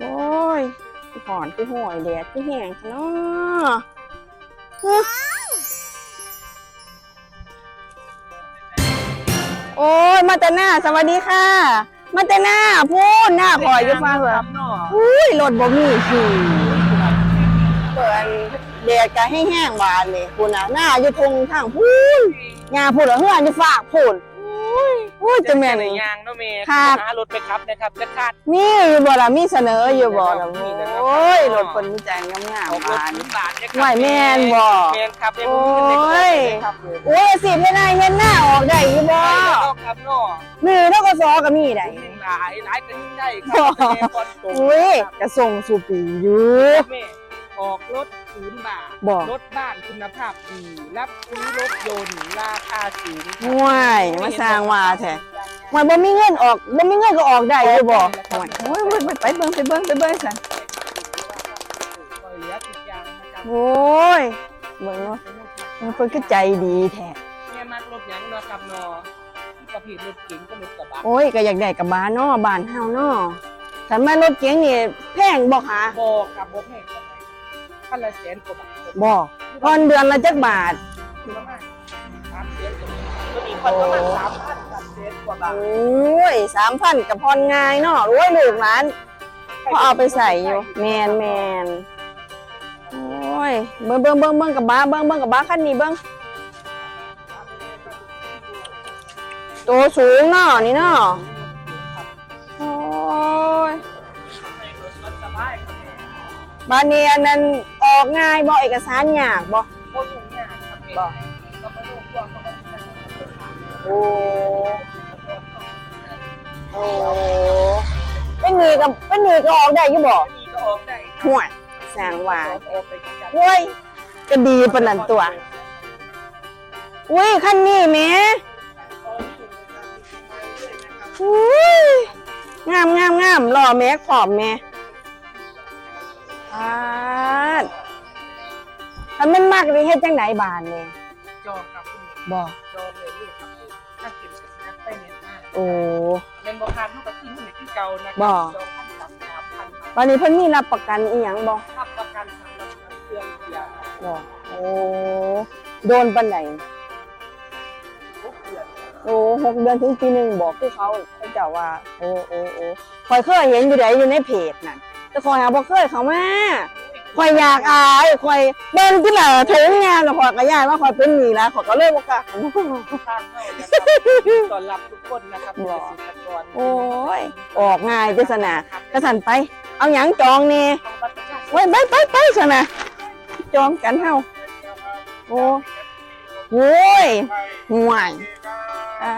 โอ้ยหอนคือห่วยแดดคือแห้งซะเนาะฮึโอ้ย มาแต่หน้า สวัสดีค่ะ มาแต่หน้าพูดหน้าคอยอยู่ฟังเหรอครับเนาะอุ้ยรถบ่มีขี่เปิดแดดก็แห้งๆหวานเลยคุณน่ะหน้าอยู่ทงทางพูนงาพูดเหรอเฮือนอยู่ฝากพูน อุ้ยอุ้ยจะแม่น ในยางเนาะเมย์ครับ หารถไปครับนะครับจะคาด มีอยู่บ่ล่ะมีเสนออยู่บ่ล่ะมีนะครับ โอ้ยรถคนมีใจงามออกๆรถบานพื้นบาทเนี่ยไหวแม่นบ่แมนครับได้โอ้บุญเงินยได้ครับเลยโอ้ยสิเฮ็ดได้เฮ็ดหน้าออกได้อยู่บ่ได้แล้วครับเนาะมีนกกสก็มีได้ หลายหลายกันได้ครับแม่ก่อนตรงอุ้ยกระส่งสู่ปีอยู่แม่ ออกรถศูนย์บาทบ่รถบ้านคุณภาพดีรับซื้อรถยนต์ราคาสูงห่วยมาสร้างว่าแท้ มันบ่มีเงินออกบ่มีเงินก็ออกได้อยู่บ่โอ้ยโอ้ยไปไปเบิ่งไปเบิ่งไปเบิ่งซั่นเหลือติดยางนะครับโอ้ยเบิ่งเนาะมันเพิ่นคือใจดีแท้แม่มักรถหยังเนาะครับเนาะที่ประเภทรถเก๋งก็รถกระบะโอ้ยก็อยากได้กับบ้านเนาะบ้านเฮาเนาะคันมารถเก๋งนี่แพงบ่คะบอกกับบ่แพงกัน พันละแสนกว่าบาทบ่ผ่อนเดือนละจักบาทประมาณสามแสนกว่าบาทก็มีพันประมาณสามพันสามแสนกว่าบาโอท้ย3,000ก็ผ่อนง่ายเนาะรวยลูกหลานพอเอาไปใส่อยู่แม่นแม่นโอ้ยเบิ่งเบิ่งเบิ่งเบิ่งกับบ้าเบิ่งเบิ่งกับบ้าคันนี้เบิ่งตัวสูงเนาะนี่เนาะ บ้านนี้อันนั้นออกง่ายบ่เอกสารยากบ่โคตรยุ่งยากครับแม่ก็ไม่รู้ว่าเขาจะทำโอ้โอ้เป็นหนีกับเป็นหนีก็ออกได้อยู่บ่มีก็ออกได้ห่วยสร้างว่าออกไปกันโว้ยก็ดีปานนั้นตัวอุ้ยคันนี้แหม่อุ้ยงามงามงามหล่อแม่ขอบแม่ ปาดถ้ามันมากนี่เฮ็ดจังไดบานนี่จองครับคุณบ่ จองเลยนี่ครับถ้าเก็บกับนักไปเนี่ยมากโอ้เงินบคานเท่ากับที่มันที่เก่านะบ่ จองพันสามสามพันวันนี้เพิ่นมีรับประกันอีหยังบ่ รับประกันทางรับเครื่องเสียบ่โอ้ โดนปานใดทุกเดือนโอ้หกเดือนถึงปีหนึ่งบอกคือเขาเขาเจ้าว่า โอ้โอ้โอ้คอยเคยเห็นอยู่ไหนอยู่ในเพจนั่น แต่คอยหาบ่เคยเขามาคอยอยากอายคอยเดินที่ไหนถึงงานแล้วคอยก็ยายว่าคอยเป็นหนี้แล้วคอยก็เลยบ่กล้าเข้ามาทางเข้านะครับต้อนรับทุกคนนะครับบ่เกษตรกรโอ้ยออกง่ายจังซะนะกระสันไป เอาหยังจองนี่ทางบัตรประชาชนไว้ไปไปไปซะนะจองกันเฮาโอ้โอ้ยห่วยอ่า